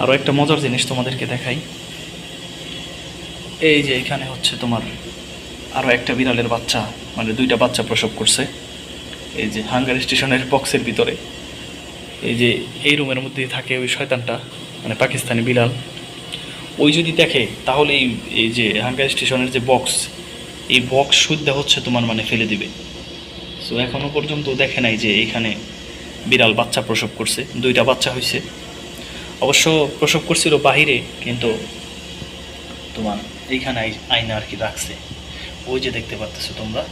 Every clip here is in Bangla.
আরও একটা মজার জিনিস তোমাদেরকে দেখাই। এই যে এখানে হচ্ছে তোমার আরও একটা বিড়ালের বাচ্চা মানে দুইটা বাচ্চা প্রসব করছে। এই যে হাঙ্গার স্টেশনের বক্সের ভিতরে। এই যে এই রুমের মধ্যেই থাকে ওই শয়তানটা মানে পাকিস্তানি বিড়াল। ওই যদি দেখে, তাহলে এই এই যে হাঙ্গার স্টেশনের যে বক্স, এই বক্স শুদ্ধা হচ্ছে তোমার মানে ফেলে দিবে। সো এখনও পর্যন্ত দেখে নাই যে এইখানে বিড়াল বাচ্চা প্রসব করছে, দুইটা বাচ্চা হয়েছে অবশ্য প্রসব করছিল বাহিরে, কিন্তু তোমার এইখানে আয়না আর কি রাখছে। ওই যে দেখতে পাচ্ছ তোমরা।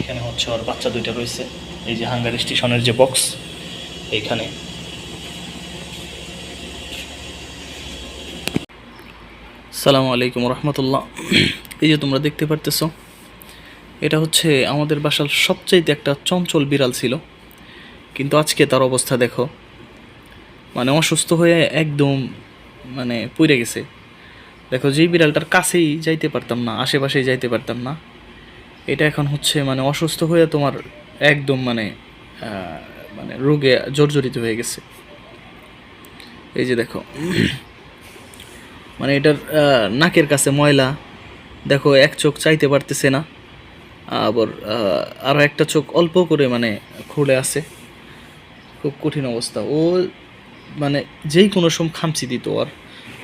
এখানে হচ্ছে ওর বাচ্চা দুইটা রয়েছে। এই যে হাঙ্গার স্টেশনের যে বক্স, এইখানে। সালামু আলাইকুম রহমতুল্লাহ। এই যে তোমরা দেখতে পারতেছ, এটা হচ্ছে আমাদের বাসার সবচাইতে একটা চঞ্চল বিড়াল ছিল। কিন্তু আজকে তার অবস্থা দেখো। মানে অসুস্থ হয়ে একদম মানে পুড়ে গেছে। দেখো, যেই বিড়ালটার কাছেই যাইতে পারতাম না, আশেপাশেই যাইতে পারতাম না, এটা এখন হচ্ছে মানে অসুস্থ হয়ে তোমার একদম মানে মানে রোগে জর্জরিত হয়ে গেছে। এই যে দেখো মানে এটার নাকের কাছে ময়লা, দেখো, এক চোখ চাইতে পারতেছে না, আবার আরও একটা চোখ অল্প করে মানে খুলে আছে। খুব কঠিন অবস্থা। ও মানে যেই কোনো সময় খামচি দিত আর।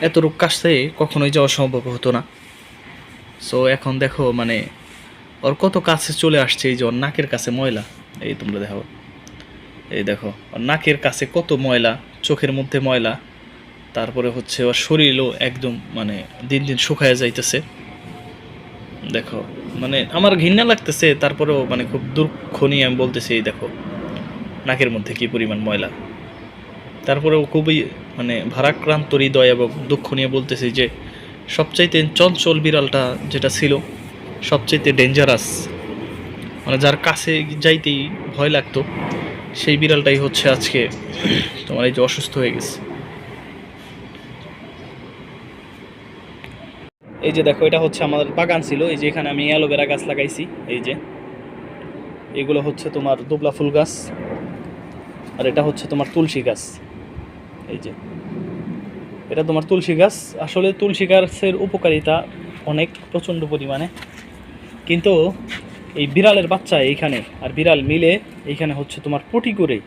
এত রোগ কাশতে কখনোই যাওয়া সম্ভব হতো না। সো এখন দেখো মানে ওর কত কাছে চলে আসছে এই যে ওর নাকের কাছে ময়লা। এই তোমরা দেখো। এই দেখো, ওর নাকের কাছে কত ময়লা, চোখের মধ্যে ময়লা। তারপরে হচ্ছে ওর শরীরও একদম মানে দিন দিন শুকায় যাইতেছে। দেখো মানে আমার ঘৃণা লাগতেছে, তারপরেও মানে খুব দুঃখ নিয়ে আমি বলতেছি, এই দেখো, নাকের মধ্যে কি পরিমাণ ময়লা। তারপরেও খুবই মানে ভারাক্রান্ত হৃদয় এবং দুঃখ নিয়ে বলতেছি যে, সবচাইতে চঞ্চল বিড়ালটা যেটা ছিল, সবচাইতে ডেঞ্জারাস মানে যার কাছে যাইতেই ভয় লাগতো, সেই বিড়ালটাই হচ্ছে আজকে তোমার এই যে অসুস্থ হয়ে গেছে। এই যে দেখো, এটা হচ্ছে আমাদের বাগান ছিল, এই যে এখানে আমি অ্যালোভেরা গাছ লাগাইছি, এই যে। এগুলো হচ্ছে তোমার দুবলা ফুল গাছ, আর এটা হচ্ছে তোমার তুলসী গাছ। এই যে। এটা তোমার তুলসী গাছ। আসলে তুলসী গাছের উপকারিতা অনেক, প্রচণ্ড পরিমাণে। কিন্তু এই বিড়ালের বাচ্চা এইখানে, আর বিড়াল মিলে এইখানে হচ্ছে তোমার পটি করে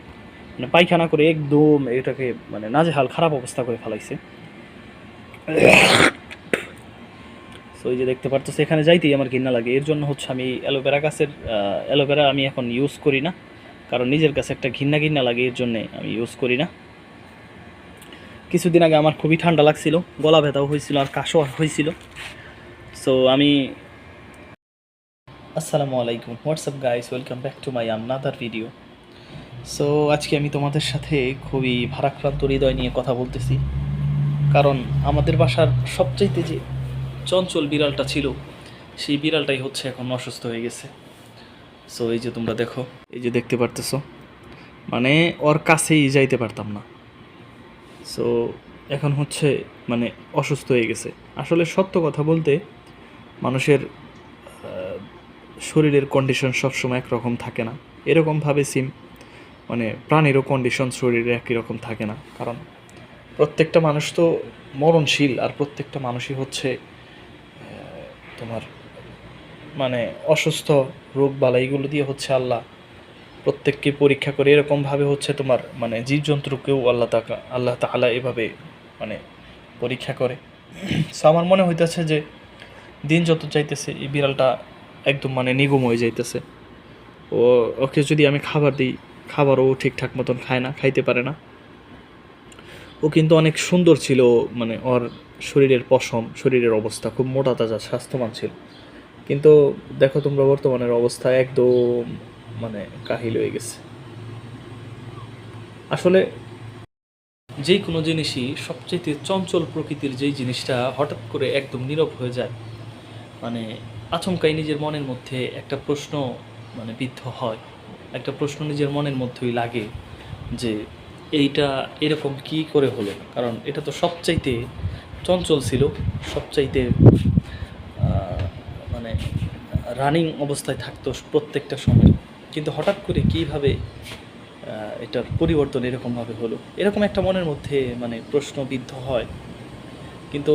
মানে পায়খানা করে একদম এটাকে মানে নাজেহাল খারাপ অবস্থা করে ফেলাইছে। সো এই যে দেখতে পারতো এখানে যাইতেই আমার ঘৃণা লাগে। এর জন্য হচ্ছে আমি অ্যালোভেরা গাছের অ্যালোভেরা আমি এখন ইউজ করি না। কারণ নিজের কাছে একটা ঘৃণা ঘৃণা লাগে, এর জন্যে আমি ইউজ করি না। কিছুদিন আগে আমার খুবই ঠান্ডা লাগছিল, গলা ব্যথাও হয়েছিল আর কাশও হয়েছিল। সো আমি আসসালামু আলাইকুম what's up guys welcome back to my another video so আজকে আমি তোমাদের সাথে খুবই ভারাক্রান্ত হৃদয় নিয়ে কথা বলতেছি। কারণ আমাদের বাসার সবচাইতে যে চঞ্চল বিড়ালটা ছিল, সেই বিড়ালটাই হচ্ছে এখন অসুস্থ হয়ে গেছে। সো এই যে তোমরা দেখো, এই যে দেখতে পারতেছো মানে ওর কাছেই যাইতে পারতাম না। সো এখন হচ্ছে মানে অসুস্থ হয়ে গেছে। আসলে সত্য কথা বলতে মানুষের শরীরের কন্ডিশন সবসময় একরকম থাকে না। এরকমভাবে সিম মানে প্রাণীরও কন্ডিশন শরীরে একই রকম থাকে না। কারণ প্রত্যেকটা মানুষ তো মরণশীল আর প্রত্যেকটা মানুষই হচ্ছে তোমার মানে অসুস্থ রোগ বালা এইগুলো দিয়ে হচ্ছে আল্লাহ প্রত্যেককে পরীক্ষা করে এরকমভাবে হচ্ছে তোমার মানে জীবজন্তুকেও আল্লাহ তাকা, আল্লাহ তাআলা এভাবে মানে পরীক্ষা করে। সো আমার মনে হইতেছে যে দিন যত চাইতেছে এই বিড়ালটা একদম মানে নিগম হয়ে যাইতেছে। ও, ওকে যদি আমি খাবার দিই, খাবারও ঠিকঠাক মতন খায় না, খাইতে পারে না। ও কিন্তু অনেক সুন্দর ছিল মানে ওর শরীরের পশম, শরীরের অবস্থা খুব মোটা তাজা, স্বাস্থ্যবান ছিল। কিন্তু দেখো তোমরা বর্তমানের অবস্থা একদম মানে কাহিল হয়ে গেছে। আসলে যেই কোনো জিনিসই সবচেয়ে চঞ্চল প্রকৃতির যেই জিনিসটা হঠাৎ করে একদম নীরব হয়ে যায় মানে আচমকাই নিজের মনের মধ্যে একটা প্রশ্ন মানে বিদ্ধ হয়। একটা প্রশ্ন নিজের মনের মধ্যেই লাগে যে এইটা এরকম কি করে হলো? কারণ এটা তো সবচাইতে চঞ্চল ছিল, সবচাইতে মানে রানিং অবস্থায় থাকতো প্রত্যেকটা সময়। কিন্তু হঠাৎ করে কীভাবে এটার পরিবর্তন এরকমভাবে হলো? এরকম একটা মনের মধ্যে মানে প্রশ্নবিদ্ধ হয়। কিন্তু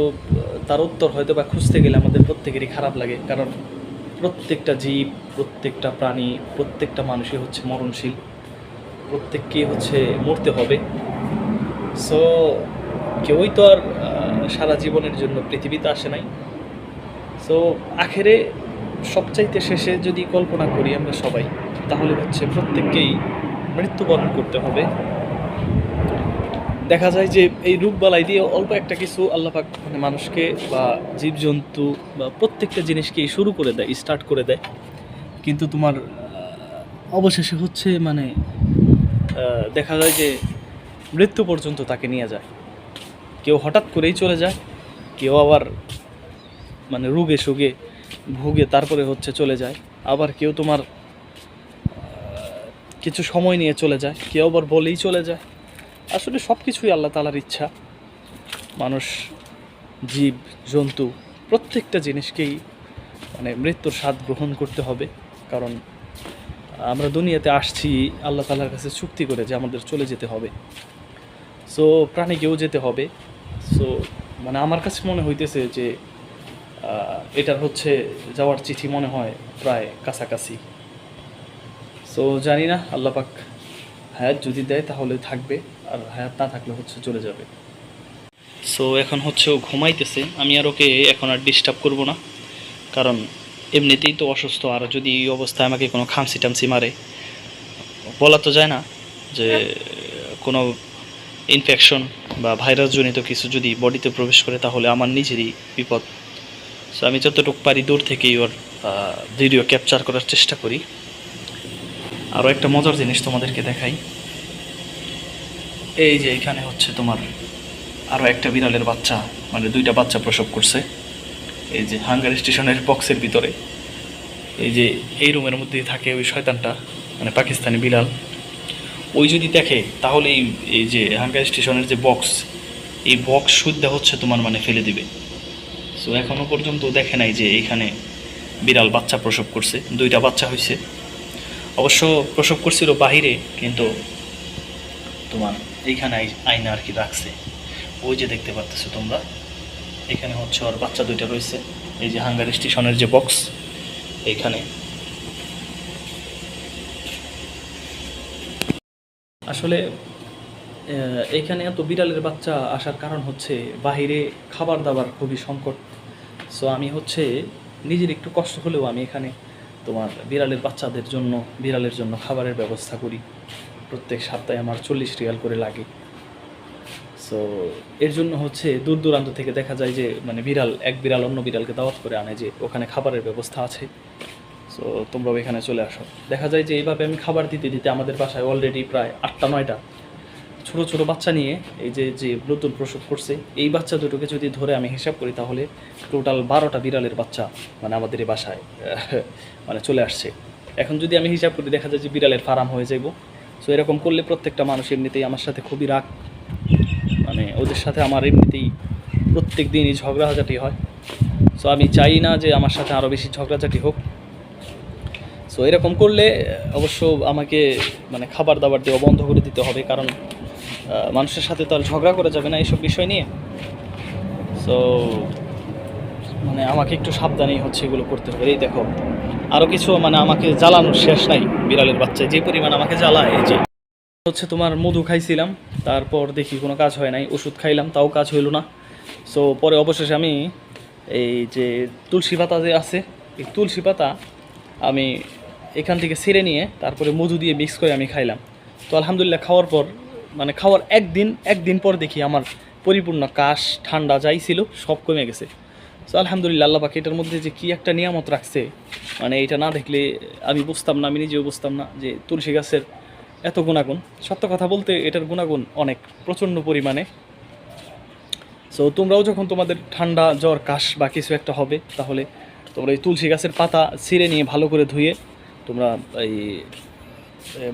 তার উত্তর হয়তো বা খুঁজতে গেলে আমাদের প্রত্যেকেরই খারাপ লাগে। কারণ প্রত্যেকটা জীব, প্রত্যেকটা প্রাণী, প্রত্যেকটা মানুষই হচ্ছে মরণশীল। প্রত্যেককেই হচ্ছে মরতে হবে। সো কেউই তো আর সারা জীবনের জন্য পৃথিবীতে আসে নাই। সো আখেরে সবচাইতে শেষে যদি কল্পনা করি আমরা সবাই তাহলে হচ্ছে প্রত্যেককেই মৃত্যুবরণ করতে হবে। দেখা যায় যে এই রোগবালাই দিয়ে অল্প একটা কিছু আল্লাপাক মানে মানুষকে বা জীবজন্তু বা প্রত্যেকটা জিনিসকেই শুরু করে দেয় স্টার্ট করে দেয়। কিন্তু তোমার অবশেষে হচ্ছে মানে দেখা যায় যে মৃত্যু পর্যন্ত তাকে নিয়ে যায়। কেউ হঠাৎ করেই চলে যায়, কেউ আবার মানে রোগে সুগে ভুগে তারপরে হচ্ছে চলে যায়। আবার কেউ তোমার কিছু সময় নিয়ে চলে যায়, কেউ আবার বলেই চলে যায়। আসলে সব কিছুই আল্লাহ তালার ইচ্ছা। মানুষ, জীব, জন্তু, প্রত্যেকটা জিনিসকেই মানে মৃত্যুর স্বাদ গ্রহণ করতে হবে। কারণ আমরা দুনিয়াতে আসছি, আল্লাহ তালার কাছে চুক্তি করে যে আমাদের চলে যেতে হবে। সো প্রাণীকেও যেতে হবে। সো মানে আমার কাছে মনে হইতেছে যে এটার হচ্ছে যাওয়ার চিঠি মনে হয় প্রায় কাছাকাছি। সো জানি না, আল্লাহ পাক হায়াত যদি দেয় তাহলে থাকবে, আর হায়াত না থাকলে হচ্ছে চলে যাবে। সো এখন হচ্ছে ও ঘুমাইতেছে, আমি আর ওকে এখন আর ডিস্টার্ব করব না, কারণ এমনিতেই তো অসুস্থ, আর যদি এই অবস্থায় আমাকে কোনো খামসি টামসি মারে, বলা তো যায় না যে কোনো ইনফেকশন বা ভাইরাস জনিত কিছু যদি বডিতে প্রবেশ করে, তাহলে আমার নিজেরই বিপদ। সো আমি যতটুকু পারি দূর থেকেই ওর ভিডিও ক্যাপচার করার চেষ্টা করি। আরও একটা মজার জিনিস তোমাদেরকে দেখাই। এই যে এখানে হচ্ছে তোমার আরও একটা বিড়ালের বাচ্চা মানে দুইটা বাচ্চা প্রসব করছে। এই যে হাঙ্গার স্টেশনের বক্সের ভিতরে। এই যে এই রুমের মধ্যেই থাকে ওই শয়তানটা মানে পাকিস্তানি বিড়াল। ওই যদি দেখে, তাহলে এই যে হাঙ্গার স্টেশনের যে বক্স, এই বক্স শুদ্ধ হচ্ছে তোমার মানে ফেলে দিবে। সো এখনও পর্যন্ত দেখে নাই যে এইখানে বিড়াল বাচ্চা প্রসব করছে, দুইটা বাচ্চা হয়েছে অবশ্য প্রসব করছিল বাহিরে কিন্তু তোমার এইখানে আয়না আর কি রাখছে। ওই যে দেখতে পারতেছো তোমরা। এখানে হচ্ছে ওর বাচ্চা দুইটা রয়েছে। এই যে হাঙ্গার স্টেশনের যে বক্স এইখানে। আসলে আহ, এইখানে এত বিড়ালের বাচ্চা আসার কারণ হচ্ছে বাহিরে খাবার দাবার খুবই সংকট। সো আমি হচ্ছে নিজের একটু কষ্ট হলেও আমি এখানে তোমার বিড়ালের বাচ্চাদের জন্য, বিড়ালের জন্য খাবারের ব্যবস্থা করি। প্রত্যেক সপ্তাহে আমার চল্লিশ রিয়াল করে লাগে। সো এর জন্য হচ্ছে দূর দূরান্ত থেকে দেখা যায় যে মানে বিড়াল, এক বিড়াল অন্য বিড়ালকে দাওয়াত করে আনে যে, ওখানে খাবারের ব্যবস্থা আছে। সো তোমরাও এখানে চলে আসো। দেখা যায় যে, এইভাবে আমি খাবার দিতে দিতে আমাদের বাসায় অলরেডি প্রায় আটটা, নয়টা ছোট ছোট বাচ্চা নিয়ে এই যে যে নতুন প্রসব করছে, এই বাচ্চা দুটোকে যদি ধরে আমি হিসাব করি তাহলে টোটাল বারোটা বিড়ালের বাচ্চা মানে আমাদের এই বাসায়। মানে চলে আসছে। এখন যদি আমি হিসাব করি, দেখা যায় যে বিড়ালের ফার্ম হয়ে যাইব। সো এরকম করলে প্রত্যেকটা মানুষ এমনিতেই আমার সাথে খুবই রাগ। মানে ওদের সাথে আমার এমনিতেই প্রত্যেক দিনই ঝগড়াঝাটি হয়। সো আমি চাই না যে আমার সাথে আরও বেশি ঝগড়াঝাটি হোক। সো এরকম করলে অবশ্য আমাকে মানে খাবার দাবার দেওয়া বন্ধ করে দিতে হবে। কারণ মানুষের সাথে তো আর ঝগড়া করা যাবে না এইসব বিষয় নিয়ে। সো মানে আমাকে একটু সাবধানেই হচ্ছে এগুলো করতে হবে। এই দেখো আরও কিছু মানে আমাকে জ্বালানোর শেষ নাই বিড়ালের বাচ্চা যে পরিমাণ আমাকে জ্বালায়, এই যে হচ্ছে তোমার মধু খাইছিলাম, তারপর দেখি কোনো কাজ হয় নাই, ওষুধ খাইলাম, তাও কাজ হইল না। সো পরে অবশেষে আমি এই যে তুলসী পাতা যে আছে, এই তুলসী পাতা আমি এখান থেকে ছেড়ে নিয়ে তারপরে মধু দিয়ে মিক্স করে আমি খাইলাম। তো আলহামদুলিল্লাহ খাওয়ার পর মানে খাওয়ার একদিন একদিন পর দেখি আমার পরিপূর্ণ কাশ, ঠান্ডা যাই ছিল, সব কমে গেছে। তো আলহামদুলিল্লাহ, আল্লাহ পাক এটার মধ্যে যে কী একটা নিয়ামত রাখছে মানে এটা না দেখলে আমি বুঝতাম না, আমি নিজেও বুঝতাম না যে তুলসী গাছের এত গুণাগুণ। সত্য কথা বলতে এটার গুণাগুণ অনেক, প্রচণ্ড পরিমাণে। সো তোমরাও যখন তোমাদের ঠান্ডা জ্বর, কাশ বা কিছু একটা হবে, তাহলে তোমরা এই তুলসী গাছের পাতা ছিঁড়ে নিয়ে ভালো করে ধুয়ে তোমরা এই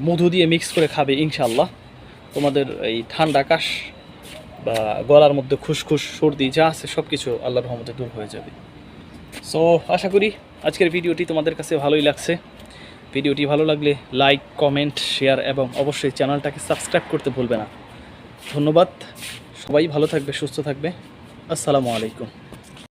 মধু দিয়ে মিক্স করে খাবে ইনশাল্লাহ তোমাদের এই ঠান্ডা কাশ বা গলার মধ্যে খুশখুস সর্দি যা আছে সব কিছু আল্লাহ রহমতে দূর হয়ে যাবে। সো আশা করি আজকের ভিডিওটি তোমাদের কাছে ভালোই লাগছে। ভিডিওটি ভালো লাগলে লাইক কমেন্ট শেয়ার এবং অবশ্যই চ্যানেলটাকে সাবস্ক্রাইব করতে ভুলবে না। ধন্যবাদ। সবাই ভালো থাকবে, সুস্থ থাকবে। আসসালামু আলাইকুম।